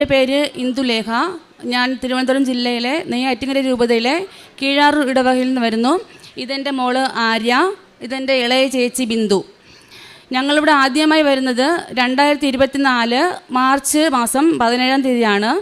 എന്റെ പേര് ഇന്ദുലേഖ. ഞാൻ തിരുവനന്തപുരം ജില്ലയിലെ നെയ്യാറ്റിങ്ങര രൂപതയിലെ കീഴാർ ഇടവകയിൽ നിന്ന് വരുന്നു. ഇതെന്റെ മോൾ ആര്യ. ഇതെന്റെ ഇളയ ചേച്ചി ബിന്ദു. ഞങ്ങളിവിടെ ആദ്യമായി വരുന്നത് രണ്ടായിരത്തി ഇരുപത്തിനാല് മാർച്ച് മാസം പതിനേഴാം തീയതിയാണ്.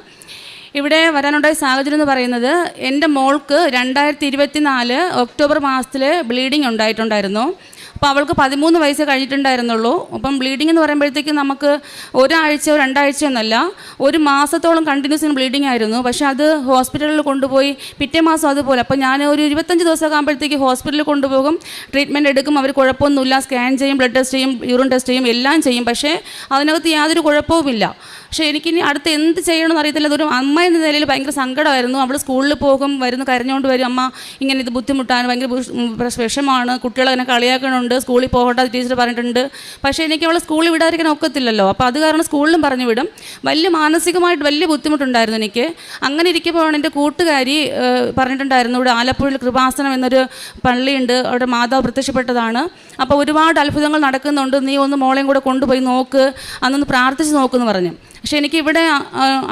ഇവിടെ വരാനുണ്ടായ സാഹചര്യം എന്ന് പറയുന്നത് എന്റെ മോൾക്ക് രണ്ടായിരത്തി ഇരുപത്തിനാല് ഒക്ടോബർ മാസത്തിൽ ബ്ലീഡിംഗ് ഉണ്ടായിട്ടുണ്ടായിരുന്നു. അപ്പോൾ അവൾക്ക് പതിമൂന്ന് വയസ്സ് കഴിഞ്ഞിട്ടുണ്ടായിരുന്നുള്ളൂ. അപ്പം ബ്ലീഡിംഗ് എന്ന് പറയുമ്പോഴത്തേക്ക് നമുക്ക് ഒരാഴ്ചയോ രണ്ടാഴ്ചയോ എന്നല്ല ഒരു മാസത്തോളം കണ്ടിന്യൂസ് ബ്ലീഡിംഗ് ആയിരുന്നു. പക്ഷേ അത് ഹോസ്പിറ്റലിൽ കൊണ്ടുപോയി പിറ്റേ മാസം അതുപോലെ. അപ്പോൾ ഞാൻ ഒരു ഇരുപത്തഞ്ച് ദിവസമൊക്കെ ആകുമ്പോഴത്തേക്ക് ഹോസ്പിറ്റലിൽ കൊണ്ടുപോകും ട്രീറ്റ്മെന്റ് എടുക്കും. അവർ കുഴപ്പമൊന്നുമില്ല സ്കാൻ ചെയ്യും ബ്ലഡ് ടെസ്റ്റ് ചെയ്യും യൂറിൻ ടെസ്റ്റ് ചെയ്യും എല്ലാം ചെയ്യും. പക്ഷേ അതിനകത്ത് യാതൊരു കുഴപ്പവുമില്ല. പക്ഷേ എനിക്കിനി അടുത്ത് എന്ത് ചെയ്യണമെന്ന് അറിയത്തില്ല. അതൊരു അമ്മ എന്ന നിലയിൽ ഭയങ്കര സങ്കടമായിരുന്നു. അവൾ സ്കൂളിൽ പോകും വരുന്നു കരഞ്ഞുകൊണ്ട് വരും. അമ്മ ഇങ്ങനെ ഇത് ബുദ്ധിമുട്ടാണ് ഭയങ്കര വിഷമാണ് കുട്ടികളെ കളിയാക്കണുണ്ട് സ്കൂളിൽ പോകട്ടെ ടീച്ചർ പറഞ്ഞിട്ടുണ്ട്. പക്ഷേ എനിക്ക് അവളെ സ്കൂളിൽ വിടാതിരിക്കാൻ ഒക്കത്തില്ലല്ലോ. അപ്പോൾ അത് കാരണം സ്കൂളിലും പറഞ്ഞു വിടും. വലിയ മാനസികമായിട്ട് വലിയ ബുദ്ധിമുട്ടുണ്ടായിരുന്നു എനിക്ക്. അങ്ങനെ ഇരിക്കുമ്പോഴാണ് എന്റെ കൂട്ടുകാരി പറഞ്ഞിട്ടുണ്ടായിരുന്നു ഇവിടെ ആലപ്പുഴയിൽ കൃപാസനം എന്നൊരു പള്ളിയുണ്ട്. അവിടെ മാതാവ് പ്രത്യക്ഷപ്പെട്ടതാണ്. അപ്പോൾ ഒരുപാട് അത്ഭുതങ്ങൾ നടക്കുന്നുണ്ട്. നീ ഒന്ന് മോളെയും കൂടെ കൊണ്ടുപോയി നോക്ക്. അന്നൊന്ന് പ്രാർത്ഥിച്ച് നോക്കുമെന്ന് പറഞ്ഞു. പക്ഷേ എനിക്ക് ഇവിടെ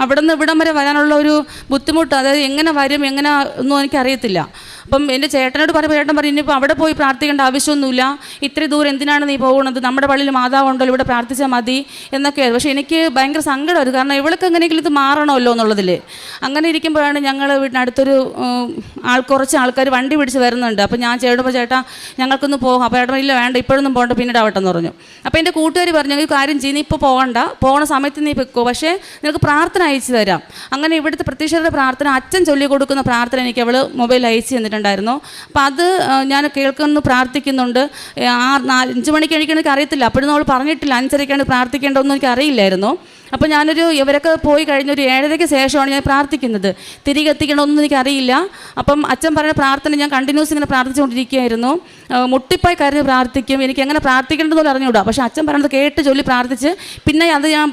അവിടെ നിന്ന് ഇവിടം വരെ വരാനുള്ള ഒരു ബുദ്ധിമുട്ട് അതായത് എങ്ങനെ വരും എങ്ങനെ ഒന്നും എനിക്കറിയത്തില്ല. അപ്പം എന്റെ ചേട്ടനോട് പറയുമ്പോൾ ചേട്ടൻ പറയും ഇനിയിപ്പോൾ അവിടെ പോയി പ്രാർത്ഥിക്കേണ്ട ആവശ്യമൊന്നുമില്ല. ഇത്ര ദൂരം എന്തിനാണ് നീ പോകുന്നത്? നമ്മുടെ പള്ളിയിൽ മാതാവുണ്ടല്ലോ ഇവിടെ പ്രാർത്ഥിച്ചാൽ മതി എന്നൊക്കെയായിരുന്നു പക്ഷേ എനിക്ക് ഭയങ്കര സങ്കടമായിരുന്നു. കാരണം ഇവൾക്ക് എങ്ങനെയെങ്കിലും ഇത് മാറണമല്ലോ എന്നുള്ളതിൽ. അങ്ങനെ ഇരിക്കുമ്പോഴാണ് ഞങ്ങൾ വീടിനടുത്തൊരു ആൾ കുറച്ച് ആൾക്കാർ വണ്ടി പിടിച്ച് വരുന്നുണ്ട്. അപ്പോൾ ഞാൻ ചേട്ടപ്പോൾ ചേട്ടാ ഞങ്ങൾക്കൊന്ന് പോകാം. അപ്പോൾ ചേട്ടൻ ഇല്ല വേണ്ട ഇപ്പോഴൊന്നും പോകണ്ട പിന്നീട് ആവട്ടെ എന്ന് പറഞ്ഞു. അപ്പോൾ എന്റെ കൂട്ടുകാർ പറഞ്ഞു ഒരു കാര്യം ചെയ്യുന്ന ഇപ്പോൾ പോകണ്ട. പോകുന്ന സമയത്ത് നീ വെക്കോ പക്ഷേ നിനക്ക് പ്രാർത്ഥന അയച്ചു തരാം. അങ്ങനെ ഇവിടുത്തെ പ്രത്യക്ഷരുടെ പ്രാർത്ഥന അച്ഛൻ ചൊല്ലി കൊടുക്കുന്ന പ്രാർത്ഥന എനിക്ക് അവൾ മൊബൈൽ അയച്ചു തന്നിട്ടുണ്ടായിരുന്നു അപ്പോൾ അത് ഞാൻ കേൾക്കുന്നു പ്രാർത്ഥിക്കുന്നുണ്ട്. ആ നാല് അഞ്ച് മണിക്ക് എണീക്കണം എനിക്ക് അറിയത്തില്ല അപ്പോഴൊന്നും അവൾ പറഞ്ഞിട്ടില്ല. അഞ്ചരയ്ക്കാണ് പ്രാർത്ഥിക്കേണ്ടതെന്ന് എനിക്ക് അറിയില്ലായിരുന്നു അപ്പോൾ ഞാനൊരു ഇവരൊക്കെ പോയി കഴിഞ്ഞ ഒരു ഏഴരയ്ക്ക് ശേഷമാണ് ഞാൻ പ്രാർത്ഥിക്കുന്നത്. തിരികെ എത്തിക്കണമെന്നൊന്നും എനിക്കറിയില്ല. അപ്പം അച്ഛൻ പറഞ്ഞ പ്രാർത്ഥന ഞാൻ കണ്ടിന്യൂസ് ഇങ്ങനെ പ്രാർത്ഥിച്ചുകൊണ്ടിരിക്കുകയായിരുന്നു. മുട്ടിപ്പായി കരഞ്ഞ് പ്രാർത്ഥിക്കും. എനിക്ക് എങ്ങനെ പ്രാർത്ഥിക്കേണ്ടതെന്ന് അറിഞ്ഞുകൂടാ. പക്ഷേ അച്ഛൻ പറഞ്ഞത് കേട്ട് ചൊല്ലി പ്രാർത്ഥിച്ച് പിന്നെ അത് ഞാൻ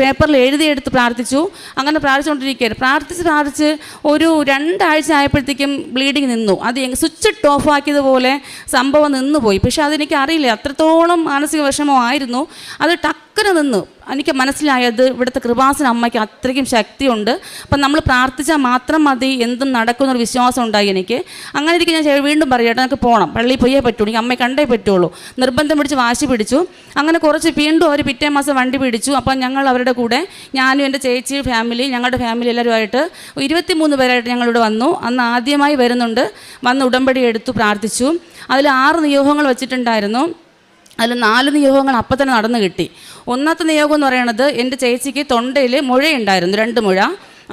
പേപ്പറിൽ എഴുതിയെടുത്ത് പ്രാർത്ഥിച്ചു. അങ്ങനെ പ്രാർത്ഥിച്ചുകൊണ്ടിരിക്കുകയായിരുന്നു. പ്രാർത്ഥിച്ച് പ്രാർത്ഥിച്ച് ഒരു രണ്ടാഴ്ച ആയപ്പോഴത്തേക്കും ബ്ലീഡിങ് നിന്നു. അത് സ്വിച്ച് ഇട്ട് ഓഫ് ആക്കിയതുപോലെ സംഭവം നിന്നുപോയി. പക്ഷേ അതെനിക്ക് അറിയില്ല അത്രത്തോളം മാനസിക വിഷമമായിരുന്നു. അത് ടക്കനെ നിന്ന് എനിക്ക് മനസ്സിലായത് ഇവിടുത്തെ കൃപാസന അമ്മയ്ക്ക് അത്രയ്ക്കും ശക്തിയുണ്ട്. അപ്പം നമ്മൾ പ്രാർത്ഥിച്ചാൽ മാത്രം മതി എന്തും നടക്കുന്നൊരു വിശ്വാസം ഉണ്ടായി എനിക്ക്. അങ്ങനെ ഇരിക്കും ഞാൻ വീണ്ടും പറയട്ടെ എനിക്ക് പോകണം പള്ളി പോയേ പറ്റുള്ളൂ എനിക്ക് അമ്മയെ കണ്ടേ പറ്റുള്ളൂ. നിർബന്ധം പിടിച്ച് വാശി പിടിച്ചു. അങ്ങനെ കുറച്ച് വീണ്ടും അവർ പിറ്റേ മാസം വണ്ടി പിടിച്ചു. അപ്പം ഞങ്ങൾ അവരുടെ കൂടെ ഞാനും എന്റെ ചേച്ചി ഫാമിലി ഞങ്ങളുടെ ഫാമിലി എല്ലാവരുമായിട്ട് ഇരുപത്തി മൂന്ന് പേരായിട്ട് ഞങ്ങളിവിടെ വന്നു. അന്ന് ആദ്യമായി വരുന്നുണ്ട്. വന്ന് ഉടമ്പടി എടുത്തു പ്രാർത്ഥിച്ചു. അതിൽ ആറ് നിയോഗങ്ങൾ വെച്ചിട്ടുണ്ടായിരുന്നു. അതിൽ നാല് നിയോഗങ്ങൾ അപ്പം തന്നെ നടന്നു കിട്ടി. ഒന്നാമത്തെ നിയോഗം എന്ന് പറയുന്നത് എന്റെ ചേച്ചിക്ക് തൊണ്ടയിൽ മുഴയുണ്ടായിരുന്നു രണ്ട് മുഴ.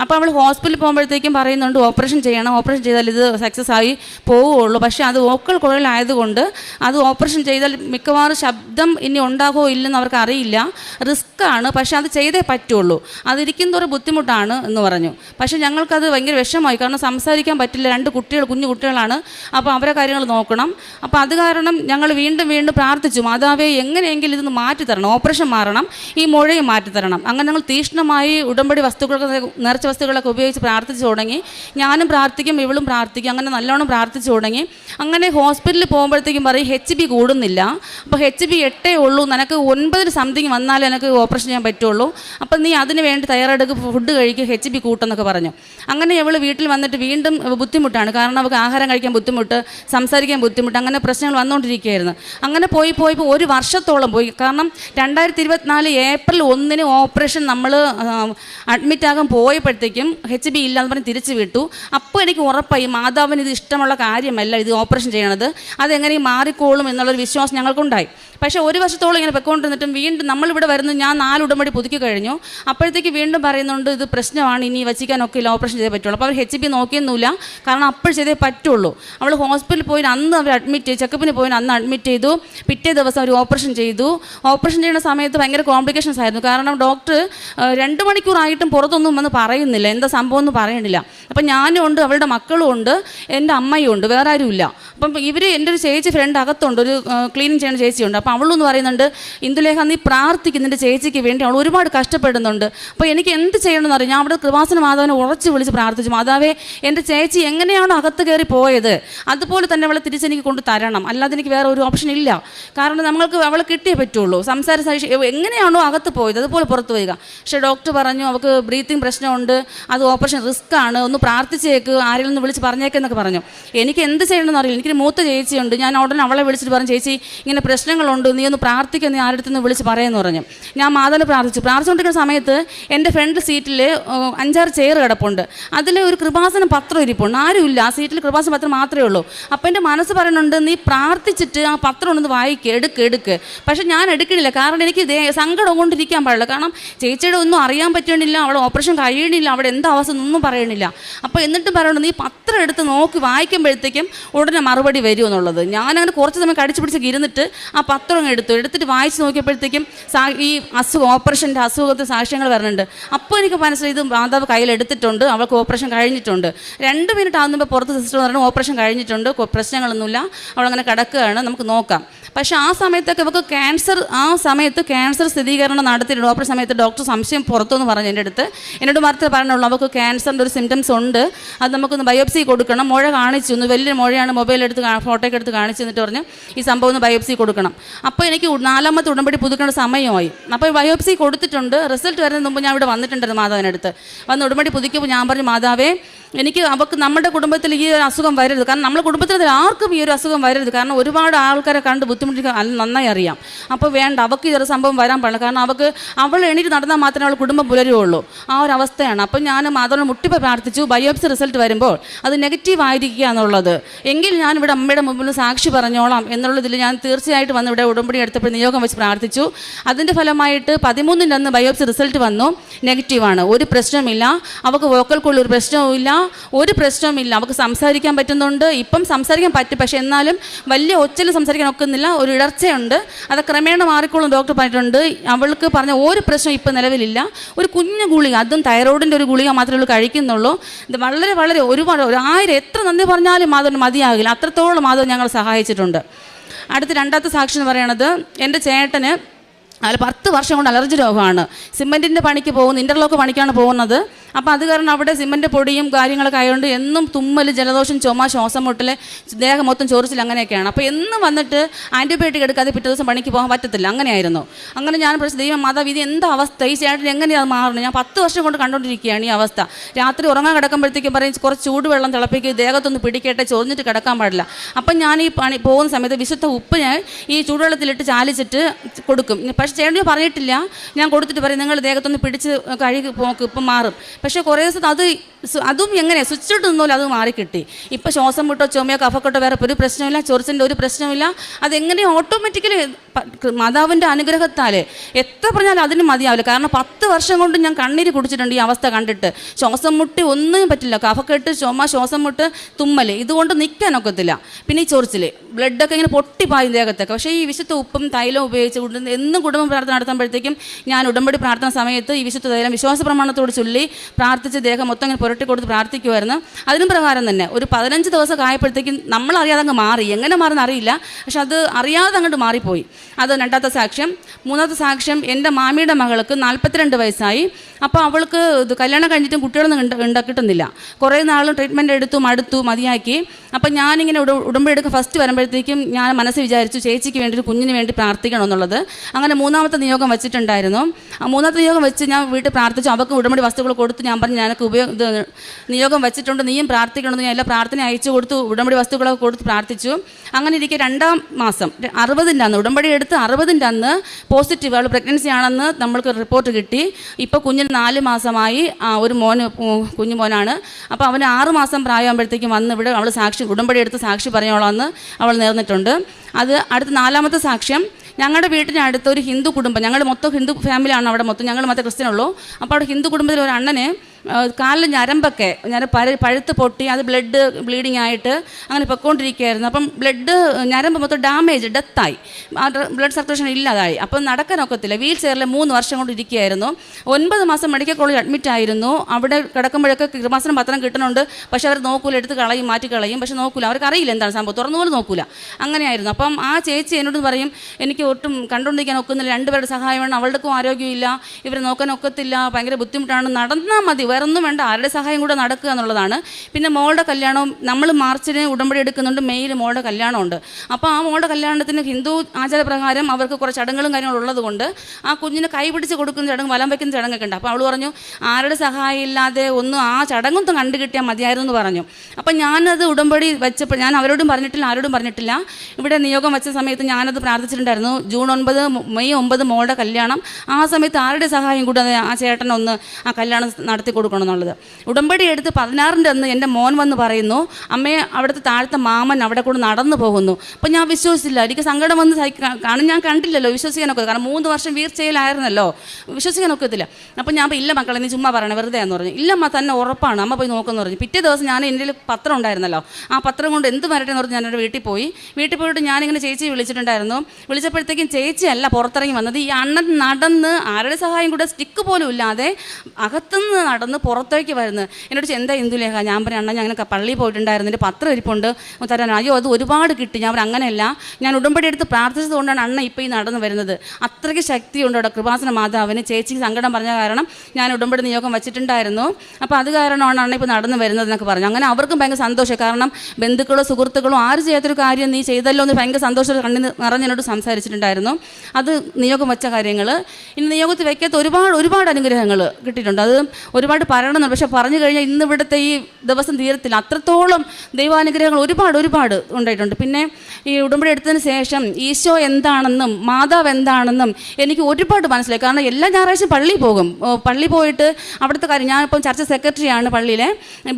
അപ്പോൾ അവൾ ഹോസ്പിറ്റലിൽ പോകുമ്പോഴത്തേക്കും പറയുന്നുണ്ട് ഓപ്പറേഷൻ ചെയ്യണം ഓപ്പറേഷൻ ചെയ്താൽ ഇത് സക്സസ് ആയി പോവുകയുള്ളൂ. പക്ഷേ അത് ഓക്കൾ കുഴലായതുകൊണ്ട് അത് ഓപ്പറേഷൻ ചെയ്താൽ മിക്കവാറും ശബ്ദം ഇനി ഉണ്ടാകുമോ ഇല്ലെന്ന് അവർക്ക് അറിയില്ല. റിസ്ക് ആണ് പക്ഷേ അത് ചെയ്തേ പറ്റുള്ളൂ. അതിരിക്കും തോറും ബുദ്ധിമുട്ടാണ് എന്ന് പറഞ്ഞു. പക്ഷേ ഞങ്ങൾക്കത് ഭയങ്കര വിഷമമായി. കാരണം സംസാരിക്കാൻ പറ്റില്ല. രണ്ട് കുട്ടികൾ കുഞ്ഞു കുട്ടികളാണ്. അപ്പോൾ അവരെ കാര്യങ്ങൾ നോക്കണം. അപ്പോൾ അത് കാരണം ഞങ്ങൾ വീണ്ടും വീണ്ടും പ്രാർത്ഥിച്ചു മാതാവേ എങ്ങനെയെങ്കിലും ഇതൊന്ന് മാറ്റി തരണം ഓപ്പറേഷൻ മാറണം. ഈ മുഴയും മാറ്റി തരണം അങ്ങനെ ഞങ്ങൾ തീഷ്ണമായി ഉടമ്പടി വസ്തുക്കളൊക്കെ നേർച്ച വസ്തുക്കളൊക്കെ ഉപയോഗിച്ച് പ്രാർത്ഥിച്ചു തുടങ്ങി. ഞാനും പ്രാർത്ഥിക്കും ഇവളും പ്രാർത്ഥിക്കും. അങ്ങനെ നല്ലോണം പ്രാർത്ഥിച്ചു തുടങ്ങി. അങ്ങനെ ഹോസ്പിറ്റലിൽ പോകുമ്പോഴത്തേക്കും പറയും എച്ച് ബി കൂടുന്നില്ല. അപ്പോൾ എച്ച് ബി എട്ടേ ഉള്ളൂ. നിനക്ക് ഒൻപതിന് സംതിങ് വന്നാലേ എനിക്ക് ഓപ്പറേഷൻ ചെയ്യാൻ പറ്റുള്ളൂ. അപ്പം നീ അതിന് വേണ്ടി തയ്യാറെടുക്ക് ഫുഡ് കഴിക്കുക എച്ച് ബി കൂട്ടെന്നൊക്കെ പറഞ്ഞു. അങ്ങനെ ഇവൾ വീട്ടിൽ വന്നിട്ട് വീണ്ടും ബുദ്ധിമുട്ടാണ്. കാരണം അവൾക്ക് ആഹാരം കഴിക്കാൻ ബുദ്ധിമുട്ട് സംസാരിക്കാൻ ബുദ്ധിമുട്ട് അങ്ങനെ പ്രശ്നങ്ങൾ വന്നുകൊണ്ടിരിക്കുകയായിരുന്നു അങ്ങനെ പോയി പോയിപ്പോൾ ഒരു വർഷത്തോളം പോയി. കാരണം രണ്ടായിരത്തി ഇരുപത്തിനാല് ഏപ്രിൽ ഒന്നിന് ഓപ്പറേഷൻ നമ്മൾ അഡ്മിറ്റ് ആകാൻ പോയപ്പോഴത്തേക്കും എച്ച് ബി ഇല്ലാന്ന് പറഞ്ഞ് തിരിച്ചു വിട്ടു. അപ്പോൾ എനിക്ക് ഉറപ്പായി മാതാവിന് ഇത് ഇഷ്ടമുള്ള കാര്യമല്ല ഇത് ഓപ്പറേഷൻ ചെയ്യണത്. അതെങ്ങനെ മാറിക്കോളും എന്നുള്ളൊരു വിശ്വാസം ഞങ്ങൾക്കുണ്ടായി. പക്ഷേ ഒരു വർഷത്തോളം ഇങ്ങനെ പൊയ്ക്കൊണ്ടിരുന്നിട്ടും വീണ്ടും നമ്മളിവിടെ വരുന്നു ഞാൻ നാല് ഉടമ്പടി പുതുക്കി കഴിഞ്ഞു. അപ്പോഴത്തേക്ക് വീണ്ടും പറയുന്നുണ്ട് ഇത് പ്രശ്നമാണ് ഇനി വച്ചിക്കാനൊക്കെ ഇല്ല ഓപ്പറേഷൻ ചെയ്തേ പറ്റുള്ളൂ. അപ്പോൾ അവർ എച്ച് ബി നോക്കിയൊന്നുമില്ല കാരണം അപ്പോൾ ചെയ്തേ പറ്റുള്ളൂ. അവൾ ഹോസ്പിറ്റലിൽ പോയി അന്ന് അവർ അഡ്മിറ്റ് ചെയ്തു ചെക്കപ്പിന് പോയി അന്ന് അഡ്മിറ്റ് ചെയ്തു. പിറ്റേ ദിവസം അവർ ഓപ്പറേഷൻ ചെയ്തു. ഓപ്പറേഷൻ ചെയ്യുന്ന സമയത്ത് ഭയങ്കര കോംപ്ലിക്കേഷൻസ് ആയിരുന്നു. കാരണം ഡോക്ടർ രണ്ട് മണിക്കൂറായിട്ടും പുറത്തൊന്നും വന്ന് പറയില്ല പറയുന്നില്ല. എന്താ സംഭവം എന്ന് പറയണില്ല. അപ്പം ഞാനും ഉണ്ട് അവളുടെ മക്കളും ഉണ്ട് എന്റെ അമ്മയും ഉണ്ട് വേറെ ആരും ഇല്ല അപ്പം ഇവർ എന്റെ ഒരു ചേച്ചി ഫ്രണ്ട് അകത്തുണ്ട് ഒരു ക്ലീനിങ് ചെയ്യുന്ന ചേച്ചിയുണ്ട്. അപ്പം അവളെന്ന് പറയുന്നുണ്ട് ഇന്ദുലേഖ നീ പ്രാർത്ഥിക്കുന്നതിന്റെ ചേച്ചിക്ക് വേണ്ടി അവൾ ഒരുപാട് കഷ്ടപ്പെടുന്നുണ്ട്. അപ്പോൾ എനിക്ക് എന്ത് ചെയ്യണമെന്ന് അറിയാം. ഞാൻ അവിടെ കൃപാസന മാതാവിനെ ഉറച്ച് വിളിച്ച് പ്രാർത്ഥിച്ചു. മാതാവേ എന്റെ ചേച്ചി എങ്ങനെയാണ് അകത്ത് കയറി പോയത് അതുപോലെ തന്നെ അവളെ തിരിച്ചെനിക്ക് കൊണ്ട് തരണം. അല്ലാതെ എനിക്ക് വേറെ ഒരു ഓപ്ഷൻ ഇല്ല. കാരണം നമ്മൾക്ക് അവളെ കിട്ടിയേ പറ്റുള്ളൂ. സംസാര എങ്ങനെയാണോ അകത്ത് പോയത് അതുപോലെ പുറത്ത് വരിക പക്ഷേ ഡോക്ടർ പറഞ്ഞു അവൾക്ക് ബ്രീത്തിങ് പ്രശ്നമുണ്ട് അത് ഓപ്പറേഷൻ റിസ്ക് ആണ്. ഒന്ന് പ്രാർത്ഥിച്ചേക്ക് ആരെങ്കിലും ഒന്ന് വിളിച്ച് പറഞ്ഞേക്കെന്നൊക്കെ പറഞ്ഞു. എനിക്ക് എന്ത് ചെയ്യണമെന്ന് അറിയില്ല. എനിക്കൊരു മൂത്ത ചേച്ചിയുണ്ട്. ഞാൻ ഉടനെ അവളെ വിളിച്ചിട്ട് പറഞ്ഞു ചേച്ചി ഇങ്ങനെ പ്രശ്നങ്ങളുണ്ട്. നീ ഒന്ന് പ്രാർത്ഥിക്കുക നീ ആരുടെ നിന്ന് വിളിച്ച് പറയുമെന്ന് പറഞ്ഞു. ഞാൻ മാതാവിനെ പ്രാർത്ഥിച്ചു. പ്രാർത്ഥിച്ചുകൊണ്ടിരിക്കുന്ന സമയത്ത് എന്റെ ഫ്രണ്ട് സീറ്റിൽ അഞ്ചാറ് ചെയർ കിടപ്പുണ്ട്. അതിൽ ഒരു കൃപാസന പത്രം ഇരിപ്പുണ്ട്. ആരുമില്ല. ആ സീറ്റിൽ കൃപാസന പത്രം മാത്രമേ ഉള്ളൂ. അപ്പോൾ എന്റെ മനസ്സ് പറയുന്നുണ്ട് നീ പ്രാർത്ഥിച്ചിട്ട് ആ പത്രം ഒന്ന് വായിക്കുക എടുക്ക് എടുക്ക്. പക്ഷെ ഞാൻ എടുക്കണില്ല. കാരണം എനിക്ക് സങ്കടം കൊണ്ടിരിക്കാൻ പാടില്ല. കാരണം ചേച്ചിയുടെ ഒന്നും അറിയാൻ പറ്റണില്ല അവൾ ഓപ്പറേഷൻ കഴിയണില്ല. അവിടെ എന്താ അവസ്ഥ ഒന്നും പറയണില്ല. അപ്പോൾ എന്നിട്ടും പറയണത് നീ പത്രം എടുത്ത് നോക്കി വായിക്കുമ്പോഴത്തേക്കും ഉടനെ മറുപടി വരും എന്നുള്ളത്. ഞാനങ്ങനെ കുറച്ച് സമയം കടിച്ചു പിടിച്ച് ഇരുന്നിട്ട് ആ പത്രം എടുത്തു. എടുത്തിട്ട് വായിച്ച് നോക്കിയപ്പോഴത്തേക്കും ഈ അസുഖം ഓപ്പറേഷന്റെ അസുഖത്തെ സാക്ഷ്യങ്ങൾ വരുന്നുണ്ട്. അപ്പോൾ എനിക്ക് മനസ്സിലായി ഇത് മാതാവ് കയ്യിലെടുത്തിട്ടുണ്ട് അവൾക്ക് ഓപ്പറേഷൻ കഴിഞ്ഞിട്ടുണ്ട്. രണ്ട് മിനിറ്റ് ആകുമ്പോൾ പുറത്ത് സിസ്റ്റർ പറഞ്ഞു ഓപ്പറേഷൻ കഴിഞ്ഞിട്ടുണ്ട് പ്രശ്നങ്ങളൊന്നുമില്ല. അവളങ്ങനെ കിടക്കുകയാണ് നമുക്ക് നോക്കാം. പക്ഷേ ആ സമയത്തൊക്കെ ഇവർക്ക് ക്യാൻസർ ആ സമയത്ത് ക്യാൻസർ സ്ഥിരീകരണം നടത്തിയിട്ടുണ്ട്. ഓപ്പറേഷൻ സമയത്ത് ഡോക്ടർ സംശയം പുറത്തുനിന്ന് പറഞ്ഞു എന്റെ അടുത്ത്. എന്നോട് മാത്രമേ പറഞ്ഞുള്ളൂ അവർക്ക് ക്യാൻസറിന്റെ ഒരു സിംറ്റംസ് ഉണ്ട്. അത് നമുക്കൊന്ന് ബയോപ്സി കൊടുക്കണം. മുഴ കാണിച്ചു ഒന്ന് വലിയ മുഴയാണ് മൊബൈൽ എടുത്ത് ഫോട്ടോ എടുത്ത് കാണിച്ചു എന്നിട്ട് പറഞ്ഞു ഈ സംഭവം ഒന്ന് ബയോപ്സി കൊടുക്കണം. അപ്പോൾ എനിക്ക് നാലാമത്തെ ഉടമ്പടി പുതുക്കേണ്ട സമയമായി. അപ്പോൾ ബയോപ്സി കൊടുത്തിട്ടുണ്ട്. റിസൾട്ട് വരുന്നതിന് മുമ്പ് ഞാൻ ഇവിടെ വന്നിട്ടുണ്ടായിരുന്നു മാതാവിനടുത്ത്. വന്ന് ഉടമ്പടി പുതുക്കിയപ്പോൾ ഞാൻ പറഞ്ഞു മാതാവേ എനിക്ക് അവർക്ക് നമ്മുടെ കുടുംബത്തിൽ ഈ ഒരു അസുഖം വരരുത്. കാരണം നമ്മുടെ കുടുംബത്തിൽ ആർക്കും ഈ ഒരു അസുഖം വരരുത്. കാരണം ഒരുപാട് ആൾക്കാരെ കണ്ട് ബുദ്ധിമുട്ടിക്കാൻ അത് നന്നായി അറിയാം. അപ്പോൾ വേണ്ട അവർക്ക് ഈ ഒരു സംഭവം വരാൻ പാടില്ല. കാരണം അവൾക്ക് അവൾ എണീറ്റ് നടന്നാൽ മാത്രമേ അവൾ കുടുംബം പുലരുകയുള്ളൂ. ആ ഒരു അവസ്ഥയാണ്. അപ്പം ഞാൻ മാതാവിനെ മുട്ടിപ്പോൾ പ്രാർത്ഥിച്ചു. ബയോപ്സി റിസൾട്ട് വരുമ്പോൾ അത് നെഗറ്റീവ് ആയിരിക്കുക എന്നുള്ളത്. എങ്കിൽ ഞാൻ ഇവിടെ അമ്മയുടെ മുമ്പിൽ സാക്ഷി പറഞ്ഞോളാം എന്നുള്ളതിൽ ഞാൻ തീർച്ചയായിട്ടും വന്ന് ഇവിടെ ഉടമ്പടി എടുത്തപ്പോൾ നിയോഗം വെച്ച് പ്രാർത്ഥിച്ചു. അതിന്റെ ഫലമായിട്ട് പതിമൂന്നിന്റെ അന്ന് ബയോപ്സി റിസൾട്ട് വന്നു. നെഗറ്റീവാണ്. ഒരു പ്രശ്നമില്ല അവൾക്ക് വോക്കൽക്കുള്ള ഒരു പ്രശ്നവുമില്ല. ഒരു പ്രശ്നവുമില്ല. നമുക്ക് സംസാരിക്കാൻ പറ്റുന്നുണ്ട്. ഇപ്പം സംസാരിക്കാൻ പറ്റും. പക്ഷേ എന്നാലും വലിയ ഒച്ചയിൽ സംസാരിക്കാൻ ഒക്കുന്നില്ല. ഒരു ഇടർച്ചയുണ്ട്. അത് ക്രമേണ മാറിക്കോളും ഡോക്ടർ പറഞ്ഞിട്ടുണ്ട്. അവൾക്ക് പറഞ്ഞ ഒരു പ്രശ്നം ഇപ്പം നിലവിലില്ല. ഒരു കുഞ്ഞു ഗുളിക അതും തൈറോയിഡിന്റെ ഒരു ഗുളിക മാത്രമേ ഉള്ളൂ കഴിക്കുന്നുള്ളൂ. ഇത് വളരെ വളരെ ഒരുപാട് ഒരു ആയിരം എത്ര നന്ദി പറഞ്ഞാലും മാധവന് മതിയാകില്ല. അത്രത്തോളം മാധവൻ ഞങ്ങൾ സഹായിച്ചിട്ടുണ്ട്. അടുത്ത രണ്ടാമത്തെ സാക്ഷി എന്ന് പറയുന്നത് എന്റെ ചേട്ടന് അതിൽ പത്ത് വർഷം കൊണ്ട് അലർജി രോഗമാണ്. സിമെന്റിന്റെ പണിക്ക് പോകുന്നു ഇന്റർലോക്ക് പണിക്കാണ് പോകുന്നത്. അപ്പോൾ അത് കാരണം അവിടെ സിമെന്റ് പൊടിയും കാര്യങ്ങളൊക്കെ ആയതുകൊണ്ട് എന്നും തുമ്മൽ ജലദോഷം ചുമ ശ്വാസം മുട്ടൽ ദേഹം മൊത്തം ചൊറിച്ചിൽ അങ്ങനെയൊക്കെയാണ്. അപ്പോൾ എന്നും വന്നിട്ട് ആന്റിബയോട്ടിക് എടുക്കാതെ പിറ്റേ ദിവസം പണിക്ക് പോകാൻ പറ്റത്തില്ല. അങ്ങനെയായിരുന്നു. അങ്ങനെ ഞാൻ പ്രശ്നം ദൈവം മാതാവ് ഇത് എന്താ അവസ്ഥ? ഈ ചേട്ടൻ എങ്ങനെയാണ് മാറുന്നത് ഞാൻ പത്ത് വർഷം കൊണ്ട് കണ്ടുകൊണ്ടിരിക്കുകയാണ് ഈ അവസ്ഥ. രാത്രി ഉറങ്ങാൻ കിടക്കുമ്പോഴത്തേക്കും പറയും കുറച്ച് ചൂടുവെള്ളം തിളപ്പിക്കുക ദേഹത്തൊന്ന് പിടിക്കട്ടെ ചൊറിഞ്ഞിട്ട് കിടക്കാൻ പാടില്ല. അപ്പം ഞാൻ ഈ പണി പോകുന്ന സമയത്ത് വിശുദ്ധ ഉപ്പ് ഞാൻ ഈ ചൂടുവെള്ളത്തിലിട്ട് ചാലിച്ചിട്ട് കൊടുക്കും. പക്ഷേ ചേട്ടൻ പറഞ്ഞിട്ടില്ല. ഞാൻ കൊടുത്തിട്ട് പറയും നിങ്ങൾ ദേഹത്തൊന്ന് പിടിച്ച് കഴുകി പോക്ക് ഇപ്പം മാറും. പക്ഷേ കുറേ ദിവസം അത് അതും എങ്ങനെ സ്വിച്ച് ഇട്ട് നിന്നോലും അത് മാറിക്കിട്ടി. ഇപ്പം ശ്വാസം മുട്ടോ ചുമയോ കഫക്കെട്ടോ വേറെ ഒരു പ്രശ്നമില്ല ചൊറിച്ചിന്റെ ഒരു പ്രശ്നമില്ല അതെങ്ങനെ ഓട്ടോമാറ്റിക്കലി മാതാവിന്റെ അനുഗ്രഹത്താൽ എത്ര പറഞ്ഞാലും അതിന് മതിയാവില്ല. കാരണം പത്ത് വർഷം കൊണ്ട് ഞാൻ കണ്ണീര് കുടിച്ചിട്ടുണ്ട് ഈ അവസ്ഥ കണ്ടിട്ട്. ശ്വാസം മുട്ടി ഒന്നും പറ്റില്ല. കഫക്കെട്ട് ചുമ ശ്വാസം മുട്ട് തുമ്മൽ ഇതുകൊണ്ട് നിൽക്കാനൊക്കത്തില്ല പിന്നെ ഈ ചൊറിച്ചിൽ ബ്ലഡൊക്കെ ഇങ്ങനെ പൊട്ടിപ്പായും ദേഹത്തൊക്കെ. പക്ഷേ ഈ വിശുദ്ധ ഉപ്പും തൈലവും ഉപയോഗിച്ച് എന്നും കുടുംബ പ്രാർത്ഥന നടത്തുമ്പോഴത്തേക്കും ഞാൻ ഉടമ്പടി പ്രാർത്ഥന സമയത്ത് ഈ വിശുദ്ധ തൈലം വിശ്വാസ പ്രമാണത്തോട് ചൊല്ലി പ്രാർത്ഥിച്ച് ദേഹം മൊത്തം ഇങ്ങനെ പുരട്ടി കൊടുത്ത് പ്രാർത്ഥിക്കുമായിരുന്നു അതിനും പ്രകാരം തന്നെ ഒരു പതിനഞ്ച് ദിവസം ആയപ്പോഴത്തേക്കും നമ്മളറിയാതെ അങ്ങ് മാറി. എങ്ങനെ മാറുന്ന അറിയില്ല. പക്ഷെ അത് അറിയാതെ അങ്ങോട്ട് മാറിപ്പോയി. അത് രണ്ടാമത്തെ സാക്ഷ്യം. മൂന്നാമത്തെ സാക്ഷ്യം എന്റെ മാമിയുടെ മകൾക്ക് നാൽപ്പത്തിരണ്ട് വയസ്സായി. അപ്പോൾ അവൾക്ക് ഇത് കല്യാണം കഴിഞ്ഞിട്ടും കുട്ടികളൊന്നും ഉണ്ട കിട്ടുന്നില്ല. കുറേ നാളും ട്രീറ്റ്മെന്റ് എടുത്തു മടുത്തു മതിയാക്കി. അപ്പം ഞാനിങ്ങനെ ഉടമ്പടി എടുക്കുക ഫസ്റ്റ് വരുമ്പോഴത്തേക്കും ഞാൻ മനസ്സ് വിചാരിച്ചു ചേച്ചിക്ക് വേണ്ടി ഒരു കുഞ്ഞിന് വേണ്ടി പ്രാർത്ഥിക്കണം എന്നുള്ളത് അങ്ങനെ മൂന്നാമത്തെ നിയോഗം വെച്ചിട്ടുണ്ടായിരുന്നു. ആ മൂന്നാമത്തെ നിയോഗം വെച്ച് ഞാൻ വീട്ടിൽ പ്രാർത്ഥിച്ചു. അവർക്ക് ഉടമ്പടി വസ്തുക്കൾ കൊടുത്ത്. ഞാൻ പറഞ്ഞു ഞാനൊക്കെ ഉപയോഗ നിയോഗം വെച്ചിട്ടുണ്ട്. നീയും പ്രാർത്ഥിക്കണമെന്ന് ഞാൻ എല്ലാ പ്രാർത്ഥന അയച്ചു കൊടുത്തു. ഉടമ്പടി വസ്തുക്കളൊക്കെ കൊടുത്ത് പ്രാർത്ഥിച്ചു. അങ്ങനെ ഇരിക്കെ രണ്ടാം മാസം അറുപതിന്റെ അന്ന് ഉടമ്പടി എടുത്ത് അറുപതിന്റെ അന്ന് പോസിറ്റീവ് അവൾ പ്രഗ്നൻസി ആണെന്ന് നമ്മൾക്ക് റിപ്പോർട്ട് കിട്ടി. ഇപ്പോൾ കുഞ്ഞിന് നാല് മാസമായി. ഒരു മോന് കുഞ്ഞു മോനാണ്. അപ്പോൾ അവന് ആറ് മാസം പ്രായമാകുമ്പോഴത്തേക്കും വന്ന് ഇവിടെ അവൾ സാക്ഷി ഉടമ്പടി എടുത്ത് സാക്ഷി പറഞ്ഞോളാം എന്ന് അവൾ നേർന്നിട്ടുണ്ട്. അത് അടുത്ത നാലാമത്തെ സാക്ഷ്യം ഞങ്ങളുടെ വീട്ടിനടുത്ത് ഒരു ഹിന്ദു കുടുംബം ഞങ്ങൾ മൊത്തം ഹിന്ദു ഫാമിലിയാണ് അവിടെ മൊത്തം ഞങ്ങൾ മൊത്തം ക്രിസ്ത്യനുള്ളൂ അപ്പോൾ അവിടെ ഹിന്ദു കുടുംബത്തിൽ ഒരു അണ്ണന് കാലിൽ ഞരമ്പൊക്കെ ഞാൻ പര പഴുത്ത് പൊട്ടി അത് ബ്ലഡ് ബ്ലീഡിങ് ആയിട്ട് അങ്ങനെ പൊയ്ക്കൊണ്ടിരിക്കുകയായിരുന്നു. അപ്പം ബ്ലഡ് ഞരമ്പ് മൊത്തം ഡാമേജ് ഡെത്തായി ബ്ലഡ് സർക്കുലേഷൻ ഇല്ലാതായി. അപ്പം നടക്കാനൊക്കത്തില്ല വീൽ ചെയറിൽ മൂന്ന് വർഷം കൊണ്ട് ഇരിക്കുകയായിരുന്നു. ഒൻപത് മാസം മെഡിക്കൽ കോളേജ് അഡ്മിറ്റ് ആയിരുന്നു. അവിടെ കിടക്കുമ്പോഴൊക്കെ കൃപാസനം പത്രം കിട്ടുന്നുണ്ട് പക്ഷേ അവർ നോക്കൂല എടുത്ത് കളയും മാറ്റി കളയും. പക്ഷെ നോക്കൂല. അവർക്ക് അറിയില്ല എന്താണ് സംഭവം. തുറന്നു പോലും നോക്കൂല. അങ്ങനെയായിരുന്നു. അപ്പം ആ ചേച്ചി എന്നോട് പറയും എനിക്ക് ഒട്ടും കണ്ടുകൊണ്ടിരിക്കാൻ ഒക്കുന്നില്ല. രണ്ടുപേരുടെ സഹായം വേണം അവളുടെക്കും ആരോഗ്യമില്ല ഇവരെ നോക്കാൻ ഒക്കത്തില്ല. ഭയങ്കര ബുദ്ധിമുട്ടാണ്. നടന്നാൽ മതി. വേറെ ഒന്നും വേണ്ട. ആരുടെ സഹായം കൂടെ നടക്കുക എന്നുള്ളതാണ്. പിന്നെ മോളുടെ കല്യാണവും നമ്മൾ മാർച്ചിന് ഉടമ്പടി എടുക്കുന്നുണ്ട്. മെയ്യിൽ മോളുടെ കല്യാണമുണ്ട്. അപ്പോൾ ആ മോളുടെ കല്യാണത്തിന് ഹിന്ദു ആചാരപ്രകാരം അവർക്ക് കുറച്ച് ചടങ്ങുകളും കാര്യങ്ങളും ഉള്ളതുകൊണ്ട് ആ കുഞ്ഞിനെ കൈപിടിച്ച് കൊടുക്കുന്ന ചടങ്ങ് വലം വയ്ക്കുന്ന ചടങ്ങൊക്കെ ഉണ്ട്. അപ്പോൾ അവൾ പറഞ്ഞു ആരുടെ സഹായം ഇല്ലാതെ ഒന്നും ആ ചടങ്ങൊന്നും കണ്ടു കിട്ടിയാൽ മതിയായിരുന്നു എന്ന് പറഞ്ഞു. അപ്പം ഞാനത് ഉടമ്പടി വെച്ചപ്പോൾ ഞാൻ അവരോടും പറഞ്ഞിട്ടില്ല ആരോടും പറഞ്ഞിട്ടില്ല. ഇവിടെ നിയോഗം വെച്ച സമയത്ത് ഞാനത് പ്രാർത്ഥിച്ചിട്ടുണ്ടായിരുന്നു. ജൂൺ ഒൻപത് മെയ് ഒമ്പത് മോളുടെ കല്യാണം. ആ സമയത്ത് ആരുടെ സഹായം കൂടാതെ ആ ചേട്ടനൊന്ന് ആ കല്യാണം നടത്തി കൊടുക്കണം എന്നുള്ളത്. ഉടമ്പടി എടുത്ത് പതിനാറിന്റെ അന്ന് എന്റെ മോൻ വന്ന് പറയുന്നു അമ്മയെ അവിടുത്തെ താഴത്തെ മാമൻ അവിടെ കൂടെ നടന്നു പോകുന്നു. അപ്പം ഞാൻ വിശ്വസിച്ചില്ല. എനിക്ക് സങ്കടം വന്ന് കാരണം ഞാൻ കണ്ടില്ലല്ലോ വിശ്വസിക്കാനൊക്കെ കാരണം മൂന്ന് വർഷം വീഴ്ചയിലായിരുന്നല്ലോ വിശ്വസിക്കാൻ ഒക്കത്തില്ല അപ്പം ഞാൻ ഇല്ല മക്കളെ നീ ചുമ്മാ പറയണേ വെറുതെ എന്ന് പറഞ്ഞു. ഇല്ല അമ്മ തന്നെ ഉറപ്പാണ്. അമ്മ പോയി നോക്കുമെന്ന് പറഞ്ഞു. പിറ്റേ ദിവസം ഞാൻ എന്റെ പത്രം ഉണ്ടായിരുന്നല്ലോ. ആ പത്രം കൊണ്ട് എന്ത് വരട്ടെ എന്ന് പറഞ്ഞ് ഞാനൊരു വീട്ടിൽ പോയി. വീട്ടിൽ പോയിട്ട് ഞാനിങ്ങനെ ചേച്ചി വിളിച്ചിട്ടുണ്ടായിരുന്നു. വിളിച്ചപ്പോഴത്തേക്കും ചേച്ചി അല്ല പുറത്തിറങ്ങി വന്നത്. ഈ അണ്ണൻ നടന്ന് ആരുടെ സഹായം കൂടെ സ്റ്റിക്ക് പോലും ഇല്ലാതെ അകത്തുനിന്ന് നടന്ന് പുറത്തേക്ക് വരുന്നത് എന്നോട് എന്താ ഇന്ദുലേഖ? ഞാൻ പറഞ്ഞ അണ്ണാ അങ്ങനെ പള്ളിയിൽ പോയിട്ടുണ്ടായിരുന്നു. എന്റെ പത്രം ഇരിപ്പുണ്ട്. തരാൻ അയ്യോ അത് ഒരുപാട് കിട്ടി. ഞാൻ അങ്ങനെയല്ല. ഞാൻ ഉടമ്പടി എടുത്ത് പ്രാർത്ഥിച്ചത് കൊണ്ടാണ് അണ്ണ ഇപ്പോൾ ഈ നടന്നു വരുന്നത്. അത്രയ്ക്ക് ശക്തിയുണ്ട് അവിടെ കൃപാസന മാതാവിന്. ചേച്ചിക്ക് സങ്കടം പറഞ്ഞ കാരണം ഞാൻ ഉടമ്പടി നിയോഗം വെച്ചിട്ടുണ്ടായിരുന്നു. അപ്പോൾ അത് കാരണമാണ് അണ്ണ ഇപ്പോൾ നടന്നു വരുന്നത് എന്നൊക്കെ പറഞ്ഞു. അങ്ങനെ അവർക്കും ഭയങ്കര സന്തോഷം. കാരണം ബന്ധുക്കളോ സുഹൃത്തുക്കളോ ആര് ചെയ്യാത്തൊരു കാര്യം നീ ചെയ്തല്ലോ എന്ന് ഭയങ്കര സന്തോഷം കണ്ണി നിറഞ്ഞെന്നോട് സംസാരിച്ചിട്ടുണ്ടായിരുന്നു. അത് നിയോഗം വെച്ച കാര്യങ്ങൾ ഇനി നിയോഗത്തിൽ വയ്ക്കാത്ത ഒരുപാട് ഒരുപാട് അനുഗ്രഹങ്ങൾ കിട്ടിയിട്ടുണ്ട്. അത് ഒരുപാട് പറയണമെന്നുണ്ട്. പക്ഷെ പറഞ്ഞു കഴിഞ്ഞാൽ ഇന്ന് ഇവിടുത്തെ ഈ ദിവസം തീരത്തില്ല. അത്രത്തോളം ദൈവാനുഗ്രഹങ്ങൾ ഒരുപാട് ഒരുപാട് ഉണ്ടായിട്ടുണ്ട്. പിന്നെ ഈ ഉടമ്പടി എടുത്തതിന് ശേഷം ഈശോ എന്താണെന്നും മാതാവ് എന്താണെന്നും എനിക്ക് ഒരുപാട് മനസ്സിലായി. കാരണം എല്ലാ ഞായറാഴ്ചയും പള്ളിയിൽ പോകും. പള്ളി പോയിട്ട് അവിടുത്തെ കാര്യം ഞാനിപ്പം ചർച്ച സെക്രട്ടറിയാണ് പള്ളിയിലെ.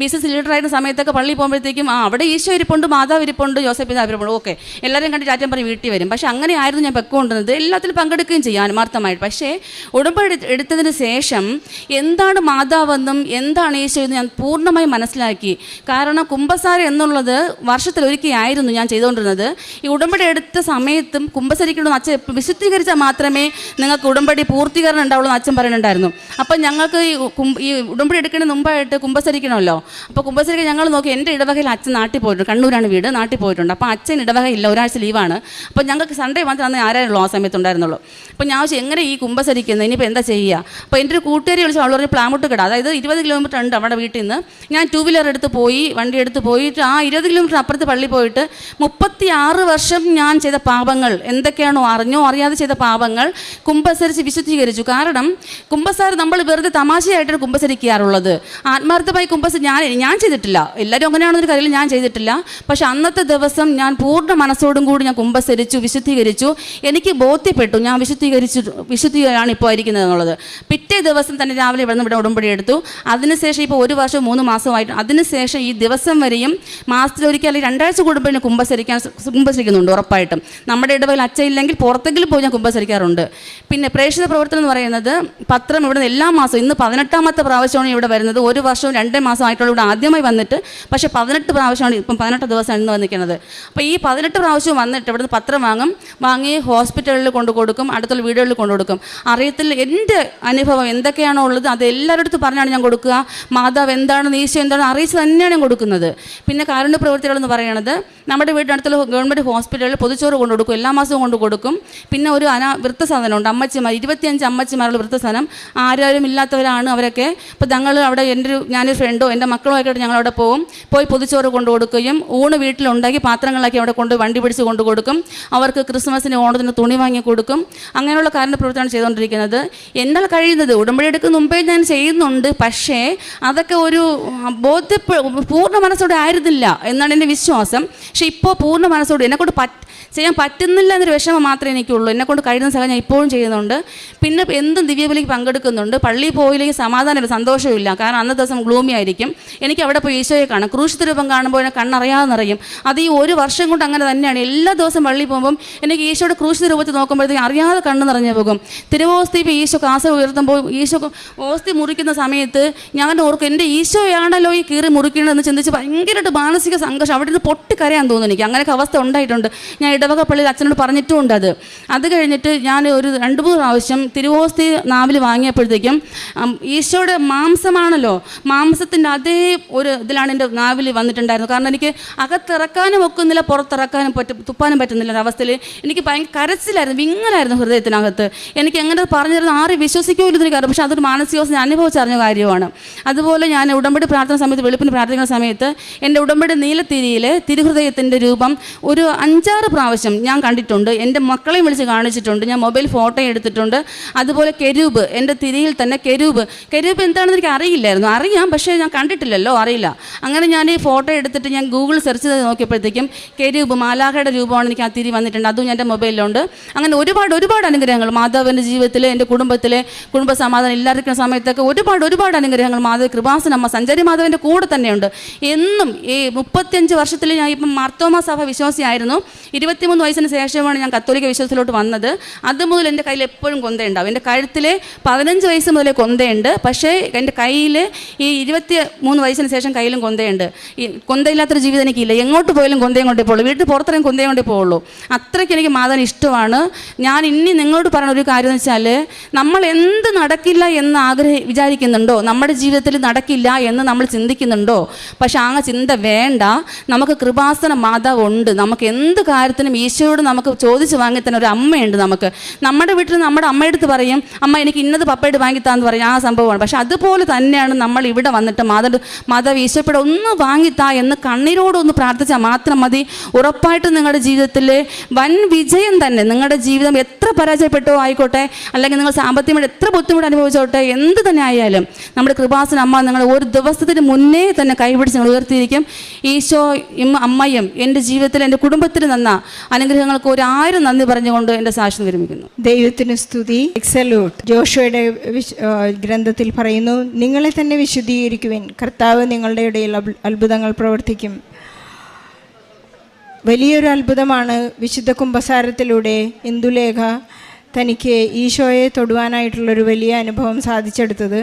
ബിസിനസ് ലീഡറായിരുന്ന സമയത്തൊക്കെ പള്ളി പോകുമ്പോഴത്തേക്കും ആ അവിടെ ഈശോ ഇരിപ്പുണ്ട് മാതാവ് ഇരിപ്പുണ്ട് ജോസഫ് പിതാവ് ഇരിപ്പുണ്ട്. ഓക്കെ. എല്ലാവരും കണ്ട് ചാറ്റം പറഞ്ഞ് വീട്ടിൽ വരും. പക്ഷേ അങ്ങനെയായിരുന്നു ഞാൻ പൊയ്ക്കൊണ്ടിരുന്നത്. എല്ലാത്തിലും പങ്കെടുക്കുകയും ചെയ്യും ആത്മാർത്ഥമായിട്ട് പക്ഷേ ഉടമ്പടി എടുത്തതിന് ശേഷം എന്താണ് മാതാവെന്നും എന്താണ് ഈശോ എന്ന് ഞാൻ പൂർണമായി മനസ്സിലാക്കി. കാരണം കുംഭസാരം എന്നുള്ളത് വർഷത്തിൽ ഒരിക്കലായിരുന്നു ഞാൻ ചെയ്തുകൊണ്ടിരുന്നത്. ഈ ഉടമ്പടി എടുത്ത സമയത്തും കുംഭസരിക്കണമെന്ന് അച്ഛൻ വിശുദ്ധീകരിച്ചാൽ മാത്രമേ നിങ്ങൾക്ക് ഉടമ്പടി പൂർത്തീകരണം ഉണ്ടാവുള്ളൂ എന്ന് അച്ഛൻ പറയുന്നുണ്ടായിരുന്നു. അപ്പം ഞങ്ങൾക്ക് ഈ ഈ ഉടമ്പടി എടുക്കുന്നതിന് മുമ്പായിട്ട് കുംഭസരിക്കണമല്ലോ. അപ്പോൾ കുംഭസരിക്കാൻ ഞങ്ങൾ നോക്കി എന്റെ ഇടവകയിൽ അച്ഛൻ നാട്ടിൽ പോയിട്ടുണ്ട്. കണ്ണൂരാണ് വീട് നാട്ടിൽ പോയിട്ടുണ്ട്. അപ്പോൾ അച്ഛൻ ഇടവകയില്ല ഒരാഴ്ച ലീവാണ്. അപ്പോൾ ഞങ്ങൾക്ക് സൺഡേ മാത്രം അന്ന് ആരായിരുന്നു ആ സമയത്തുണ്ടായിരുന്നുള്ളൂ. അപ്പോൾ ഞാൻ എങ്ങനെ ഈ കുംഭസരിക്കുന്നത്? ഇനിയിപ്പോൾ എന്താ ചെയ്യുക? അപ്പോൾ എന്റെ ഒരു കൂട്ടുകാരി വിളിച്ചു അവൾ പറഞ്ഞ് പ്ലാമുട്ട് കിട. അതായത് ഇരുപത് കിലോമീറ്റർ ഉണ്ട് അവിടെ വീട്ടിൽ നിന്ന് ഞാൻ ടൂ വീലർ എടുത്ത് പോയി വണ്ടി എടുത്ത് പോയിട്ട് ആ ഇരുപത് കിലോമീറ്റർ അപ്പുറത്ത് പള്ളി പോയിട്ട് മുപ്പത്തി ആറ് വർഷം ഞാൻ ചെയ്ത പാപങ്ങൾ എന്തൊക്കെയാണോ അറിഞ്ഞോ അറിയാതെ ചെയ്ത പാപങ്ങൾ കുംഭസരിച്ച് വിശുദ്ധീകരിച്ചു. കാരണം കുംഭസാരം നമ്മൾ വെറുതെ തമാശയായിട്ടാണ് കുംഭസരിക്കാറുള്ളത് ആത്മാർത്ഥമായി കുംഭസ ഞാൻ ഞാൻ ചെയ്തിട്ടില്ല. എല്ലാവരും അങ്ങനെയാണെന്നൊരു കാര്യത്തിൽ ഞാൻ ചെയ്തിട്ടില്ല. പക്ഷെ അന്നത്തെ ദിവസം ഞാൻ പൂർണ മനസ്സോടും കൂടി ഞാൻ കുംഭസരിച്ചു വിശുദ്ധീകരിച്ചു. എനിക്ക് ബോധ്യപ്പെട്ടു. ഞാൻ വിശുദ്ധീകരിച്ചു വിശുദ്ധിയാണ് ഇപ്പോൾ എന്നുള്ളത്. പിറ്റേ ദിവസം തന്നെ രാവിലെ ഇവിടെ ഇവിടെ ഉടമ്പടി എടുത്തു അതിനുശേഷം ഇപ്പോൾ ഒരു വർഷം മൂന്ന് മാസമായിട്ട്. അതിനുശേഷം ഈ ദിവസം വരെയും മാസത്തിലൊരിക്കൽ അല്ലെങ്കിൽ രണ്ടാഴ്ച കൂടുമ്പോൾ ഞാൻ കുംഭസരിക്കാൻ കുംഭസരിക്കുന്നുണ്ട് ഉറപ്പായിട്ടും. നമ്മുടെ ഇടവയിൽ അച്ഛയില്ലെങ്കിൽ പുറത്തെങ്കിലും പോയി ഞാൻ കുംഭസരിക്കാറുണ്ട് പിന്നെ പ്രേക്ഷിത പ്രവർത്തനം എന്ന് പറയുന്നത് പത്രം ഇവിടെ എല്ലാ മാസവും ഇന്ന് പതിനെട്ടാമത്തെ പ്രാവശ്യമാണ് ഇവിടെ വരുന്നത്. ഒരു വർഷവും രണ്ടേ മാസമായിട്ടുള്ള ഇവിടെ ആദ്യമായി വന്നിട്ട്. പക്ഷേ പതിനെട്ട് പ്രാവശ്യമാണ് ഇപ്പം പതിനെട്ട് ദിവസമാണ് ഇന്ന് വന്നിരിക്കുന്നത്. അപ്പോൾ ഈ പതിനെട്ട് പ്രാവശ്യം വന്നിട്ട് ഇവിടുന്ന് പത്രം വാങ്ങും. വാങ്ങി ഹോസ്പിറ്റലിൽ കൊണ്ടു കൊടുക്കും അടുത്തുള്ള വീടുകളിൽ കൊണ്ടു കൊടുക്കും. അറിയത്തിൽ എന്റെ അനുഭവം എന്തൊക്കെയാണോ ഉള്ളത് അത് എല്ലാവരുടെ അടുത്ത് പറഞ്ഞാണ് ഞാൻ കൊടുക്കുക. മാതാവ് എന്താണെന്ന് ഈശോ എന്താണ് അറിയിച്ച് തന്നെയാണ് ഞാൻ കൊടുക്കുന്നത്. പിന്നെ കാരുണ്യ പ്രവർത്തികൾ എന്ന് പറയുന്നത് നമ്മുടെ വീടിനടുത്തുള്ള ഗവൺമെന്റ് ഹോസ്പിറ്റലിൽ പൊതുച്ചോറ് കൊണ്ടു കൊടുക്കും എല്ലാ മാസവും കൊണ്ട് കൊടുക്കും. പിന്നെ ഒരു അനാ വൃത്തസാധനമുണ്ട് അമ്മച്ചിമാർ ഇരുപത്തിയഞ്ച് അമ്മച്ചിമാരുള്ള വൃത്തസാധനം ആരാരും ഇല്ലാത്തവരാണ് അവരൊക്കെ. അപ്പോൾ ഞങ്ങൾ അവിടെ എന്റെ ഒരു ഞാനൊരു ഫ്രണ്ടോ എന്റെ മക്കളോ ഒക്കെ ആയിട്ട് ഞങ്ങൾ അവിടെ പോകും പോയി പൊതിച്ചോറ് കൊണ്ടു കൊടുക്കുകയും ഊണ് വീട്ടിലുണ്ടാക്കി പാത്രങ്ങളാക്കി അവിടെ കൊണ്ട് വണ്ടി പിടിച്ച് കൊണ്ടു കൊടുക്കും. അവർക്ക് ക്രിസ്മസിന് ഓണത്തിന് തുണി വാങ്ങി കൊടുക്കും. അങ്ങനെയുള്ള കാരണ പ്രവർത്തനമാണ് ചെയ്തുകൊണ്ടിരിക്കുന്നത്. എന്നാൽ കഴിയുന്നത് ഉടമ്പടി എടുക്കുന്ന മുമ്പേ ഞാൻ ചെയ്യുന്നുണ്ട്. പക്ഷേ അതൊക്കെ ഒരു ബോധ്യപ്പെ പൂർണ മനസ്സോടെ ആയിരുന്നില്ല എന്നാണ് എന്റെ വിശ്വാസം. പക്ഷെ ഇപ്പോൾ പൂർണ മനസ്സോടെ എന്നെക്കൊണ്ട് പറ്റ ചെയ്യാൻ പറ്റുന്നില്ല എന്നൊരു വിഷമം മാത്രമേ എനിക്കുള്ളൂ. എന്നെക്കൊണ്ട് കഴിയുന്ന സ്ഥലം ഞാൻ ഇപ്പോഴും ചെയ്യുന്നുണ്ട്. പിന്നെ എന്തും ദിവ്യബലിക്ക് പങ്കെടുക്കുന്നുണ്ട്. പള്ളിയിൽ പോയില്ലെങ്കിൽ സമാധാനമില്ല സന്തോഷമില്ല കാരണം അന്നത്തെ ദിവസം ഗ്ലൂമി ആയിരിക്കും. എനിക്ക് അവിടെ പോയി ഈശോയെ കാണാം. ക്രൂശിത രൂപം കാണുമ്പോൾ എന്നെ കണ്ണറിയാതെ നിറയും. അത് ഈ ഒരു വർഷം കൊണ്ട് അങ്ങനെ തന്നെയാണ്. എല്ലാ ദിവസവും പള്ളി പോകുമ്പം എനിക്ക് ഈശോയുടെ ക്രൂശിത രൂപത്തിൽ നോക്കുമ്പോഴത്തേക്കും അറിയാതെ കണ്ണ് നിറഞ്ഞു പോകും. തിരുവോസ്തി ഇപ്പോൾ ഈശോ കാസ ഉയർത്തുമ്പോൾ ഈശോ ഓസ്തി മുറിക്കുന്ന സമയം സമയത്ത് ഞാൻ ഓർക്കും എന്റെ ഈശോയാണല്ലോ ഈ കീറി മുറിക്കണമെന്ന് ചിന്തിച്ച് ഭയങ്കരമായിട്ട് മാനസിക സംഘർഷം അവിടെ നിന്ന് പൊട്ടിക്കരയാൻ തോന്നുന്നു എനിക്ക്. അങ്ങനെയൊക്കെ അവസ്ഥ ഉണ്ടായിട്ടുണ്ട്. ഞാൻ ഇടവക പള്ളിയിൽ അച്ഛനോട് പറഞ്ഞിട്ടുമുണ്ട് അത്. അത് കഴിഞ്ഞിട്ട് ഞാൻ ഒരു രണ്ട് മൂന്ന് പ്രാവശ്യം തിരുവോസ്തി നാവിൽ വാങ്ങിയപ്പോഴത്തേക്കും ഈശോയുടെ മാംസമാണല്ലോ. മാംസത്തിന്റെ അതേ ഒരു ഇതിലാണ് എന്റെ നാവിൽ വന്നിട്ടുണ്ടായിരുന്നത്. കാരണം എനിക്ക് അകത്തിറക്കാനും ഒക്കുന്നില്ല പുറത്തിറക്കാനും പറ്റും തുപ്പാനും പറ്റുന്നില്ല ഒരു അവസ്ഥയിൽ എനിക്ക് ഭയങ്കര കരച്ചിലായിരുന്നു വിങ്ങലായിരുന്നു ഹൃദയത്തിനകത്ത്. എനിക്ക് എങ്ങനെ പറഞ്ഞു തരുന്ന ആരും വിശ്വസിക്കുമല്ലോ എന്നൊരു കാര്യം പക്ഷേ അതൊരു മാനസികാവസ്ഥ ഞാൻ അനുഭവിച്ചറിഞ്ഞ. കാര്യമാണ്. അതുപോലെ ഞാൻ ഉടമ്പടി പ്രാർത്ഥന സമയത്ത് വെളുപ്പിന് പ്രാർത്ഥിക്കുന്ന സമയത്ത് എന്റെ ഉടമ്പടി നീലത്തിരിയിൽ തിരുഹൃദയത്തിന്റെ രൂപം ഒരു അഞ്ചാറ് പ്രാവശ്യം ഞാൻ കണ്ടിട്ടുണ്ട്. എന്റെ മക്കളെയും വിളിച്ച് കാണിച്ചിട്ടുണ്ട്. ഞാൻ മൊബൈൽ ഫോട്ടോ എടുത്തിട്ടുണ്ട്. അതുപോലെ കെരൂബ് എന്റെ തിരിയിൽ തന്നെ കെരൂബ്. കെരൂബ് എന്താണെന്ന് എനിക്ക് അറിയില്ലായിരുന്നു. അറിയാം പക്ഷേ ഞാൻ കണ്ടിട്ടില്ലല്ലോ അറിയില്ല. അങ്ങനെ ഞാൻ ഈ ഫോട്ടോ എടുത്തിട്ട് ഞാൻ ഗൂഗിൾ സെർച്ച് ചെയ്ത് നോക്കിയപ്പോഴത്തേക്കും കെരൂബ് മാലാഖയുടെ രൂപമാണ് എനിക്ക് ആ തിരി വന്നിട്ടുണ്ട്. അതും എന്റെ മൊബൈലിലുണ്ട്. അങ്ങനെ ഒരുപാട് ഒരുപാട് അനുഗ്രഹങ്ങൾ മാധവന്റെ ജീവിതത്തിൽ എന്റെ കുടുംബത്തിലെ കുടുംബ സമാധാനം ഇല്ലാതിരിക്കുന്ന സമയത്തൊക്കെ ഒരുപാട് ഒരുപാട് അനുഗ്രഹങ്ങൾ. മാധവ കൃപാസനമ്മ സഞ്ചാരി മാധവന്റെ കൂടെ തന്നെയുണ്ട്. എന്നും ഈ മുപ്പത്തിയഞ്ച് വർഷത്തിൽ ഞാൻ ഇപ്പം മാർത്തോമ സഭ വിശ്വാസിയായിരുന്നു. ഇരുപത്തിമൂന്ന് വയസ്സിന് ശേഷമാണ് ഞാൻ കത്തോലിക്ക വിശ്വാസത്തിലോട്ട് വന്നത്. അത് മുതൽ എന്റെ കയ്യിൽ എപ്പോഴും കൊന്തയുണ്ടാവും. എന്റെ കഴുത്തിൽ പതിനഞ്ച് വയസ്സ് മുതലേ കൊന്തയുണ്ട്. പക്ഷേ എന്റെ കയ്യിൽ ഈ ഇരുപത്തി മൂന്ന് വയസ്സിന് ശേഷം കയ്യിലും കൊന്തയുണ്ട്. ഈ കൊന്തയില്ലാത്തൊരു ജീവിതം എനിക്കില്ല. എങ്ങോട്ട് പോയാലും കൊന്തയും കൊണ്ടേ പോകുള്ളൂ വീട്ടിൽ പുറത്തിറങ്ങി കൊന്തയും കൊണ്ടേ പോകുള്ളൂ അത്രയ്ക്ക് എനിക്ക് മാതാൻ ഇഷ്ടമാണ്. ഞാൻ ഇനി നിങ്ങളോട് പറയുന്ന ഒരു കാര്യം എന്ന് വെച്ചാൽ നമ്മൾ എന്ത് നടക്കില്ല എന്ന് ആഗ്രഹി വിചാരിക്കുന്നുണ്ടോ. നമ്മുടെ ജീവിതത്തിൽ നടക്കില്ല എന്ന് നമ്മൾ ചിന്തിക്കുന്നുണ്ടോ? പക്ഷെ ആ ചിന്ത വേണ്ട. നമുക്ക് കൃപാസന മാതാവ് ഉണ്ട്. നമുക്ക് എന്ത് കാര്യത്തിനും ഈശോയോട് നമുക്ക് ചോദിച്ച് വാങ്ങി തന്നെ ഒരു അമ്മയുണ്ട് നമുക്ക്. നമ്മുടെ വീട്ടിൽ നമ്മുടെ അമ്മയെടുത്ത് പറയും അമ്മ എനിക്ക് ഇന്നത് പപ്പയുടെ വാങ്ങിത്താന്ന് പറയും. ആ സംഭവമാണ്. പക്ഷെ അതുപോലെ തന്നെയാണ് നമ്മൾ ഇവിടെ വന്നിട്ട് മാതാവ് മാതാവ് ഈശോയുടെ ഒന്ന് വാങ്ങിത്താ എന്ന് കണ്ണീരോടൊന്ന് പ്രാർത്ഥിച്ചാൽ മാത്രം മതി. ഉറപ്പായിട്ടും നിങ്ങളുടെ ജീവിതത്തിൽ വൻ വിജയം തന്നെ നിങ്ങളുടെ ജീവിതം എത്ര പരാജയപ്പെട്ടോ ആയിക്കോട്ടെ അല്ലെങ്കിൽ നിങ്ങൾ സാമ്പത്തികമായിട്ട് എത്ര ബുദ്ധിമുട്ട് അനുഭവിച്ചോട്ടെ എന്ത് തന്നെ ആയാലും നമ്മുടെ കൃപാസന അമ്മ നിങ്ങൾ ഒരു ദിവസത്തിന് മുന്നേ തന്നെ കൈപിടിച്ച് നിങ്ങൾ ഉയർത്തിയിരിക്കും. ഈശോ അമ്മയും എന്റെ ജീവിതത്തിൽ എന്റെ കുടുംബത്തിൽ നന്ന അനുഗ്രഹങ്ങൾക്ക് ഒരു ആയിരം നന്ദി പറഞ്ഞുകൊണ്ട് എന്റെ സാക്ഷ്യം വിരമിക്കുന്നു ദൈവത്തിന് സ്തുതി. എക്സലൂട്ട് ജോഷയുടെ ഗ്രന്ഥത്തിൽ പറയുന്നു നിങ്ങളെ തന്നെ വിശുദ്ധീകരിക്കുവിൻ. കർത്താവ് നിങ്ങളുടെ ഇടയിൽ അത്ഭുതങ്ങൾ പ്രവർത്തിക്കും. വലിയൊരു അത്ഭുതമാണ് വിശുദ്ധ കുംഭസാരത്തിലൂടെ ഇന്ദുലേഖ തനിക്ക് ഈശോയെ തൊടുവാനായിട്ടുള്ളൊരു വലിയ അനുഭവം സാധിച്ചെടുത്തത്.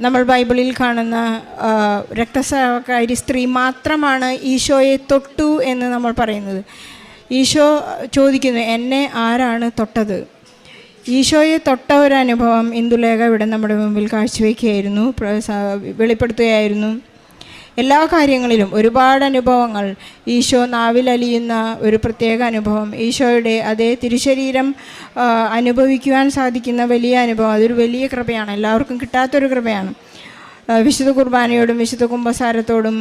നമ്മൾ ബൈബിളിൽ കാണുന്ന ആ, രക്തസ്രാവക്കാരി സ്ത്രീ മാത്രമാണ് ഈശോയെ തൊട്ടു എന്ന് നമ്മൾ പറയുന്നത്. ഈശോ ചോദിക്കുന്നു എന്നെ ആരാണ് തൊട്ടത്? ഈശോയെ തൊട്ട ഒരു അനുഭവം ഇന്ദുലേഖ ഇവിടെ നമ്മുടെ മുമ്പിൽ കാഴ്ചവെക്കുകയായിരുന്നു വെളിപ്പെടുത്തുകയായിരുന്നു. എല്ലാ കാര്യങ്ങളിലും ഒരുപാട് അനുഭവങ്ങൾ. ഈശോ നാവിലലിയുന്ന ഒരു പ്രത്യേക അനുഭവം. ഈശോയുടെ അതേ തിരുശരീരം അനുഭവിക്കുവാൻ സാധിക്കുന്ന വലിയ അനുഭവം. അതൊരു വലിയ കൃപയാണ്. എല്ലാവർക്കും കിട്ടാത്തൊരു കൃപയാണ്. വിശുദ്ധ കുർബാനയോടും വിശുദ്ധ കുംഭസാരത്തോടും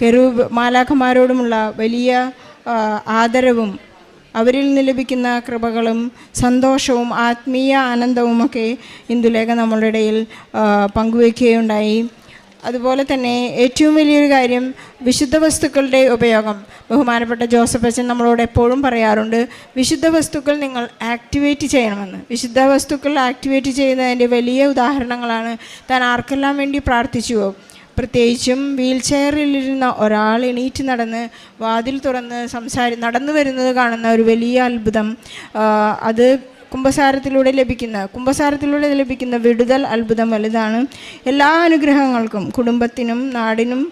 കെരു മാലാഖമാരോടുമുള്ള വലിയ ആദരവും അവരിൽ നിന്ന് ലഭിക്കുന്ന കൃപകളും സന്തോഷവും ആത്മീയ ആനന്ദവുമൊക്കെ ഇന്ദുലേഖ നമ്മളുടെ ഇടയിൽ പങ്കുവയ്ക്കുകയുണ്ടായി അതുപോലെ തന്നെ ഏറ്റവും വലിയൊരു കാര്യം വിശുദ്ധ വസ്തുക്കളുടെ ഉപയോഗം. ബഹുമാനപ്പെട്ട ജോസഫ് അച്ഛൻ നമ്മളോട് എപ്പോഴും പറയാറുണ്ട് വിശുദ്ധ വസ്തുക്കൾ നിങ്ങൾ ആക്ടിവേറ്റ് ചെയ്യണമെന്ന്. വിശുദ്ധ വസ്തുക്കൾ ആക്ടിവേറ്റ് ചെയ്യുന്നതിന്റെ വലിയ ഉദാഹരണങ്ങളാണ് താൻ ആർക്കെല്ലാം വേണ്ടി പ്രാർത്ഥിച്ചുവോ? പ്രത്യേകിച്ചും വീൽ ചെയറിലിരുന്ന ഒരാൾ എണീറ്റ് നടന്ന് വാതിൽ തുറന്ന് സംസാരി നടന്നു വരുന്നത് കാണുന്ന ഒരു വലിയ അത്ഭുതം. അത് കുംഭസാരത്തിലൂടെ ലഭിക്കുന്ന കുംഭസാരത്തിലൂടെ ലഭിക്കുന്ന വിടുതൽ അത്ഭുതം വലുതാണ്. എല്ലാ അനുഗ്രഹങ്ങൾക്കും കുടുംബത്തിനും നാടിനും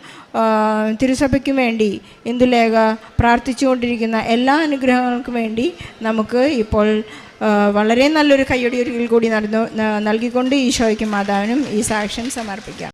തിരുസഭയ്ക്കും വേണ്ടി ഇന്ദുലേഖ പ്രാർത്ഥിച്ചുകൊണ്ടിരിക്കുന്ന എല്ലാ അനുഗ്രഹങ്ങൾക്കും വേണ്ടി നമുക്ക് ഇപ്പോൾ വളരെ നല്ലൊരു കയ്യടി ഒരിക്കൽ കൂടി നടന്നു നൽകിക്കൊണ്ട് ഈശോയ്ക്കും മാതാവിനും ഈ സാക്ഷ്യം സമർപ്പിക്കാം.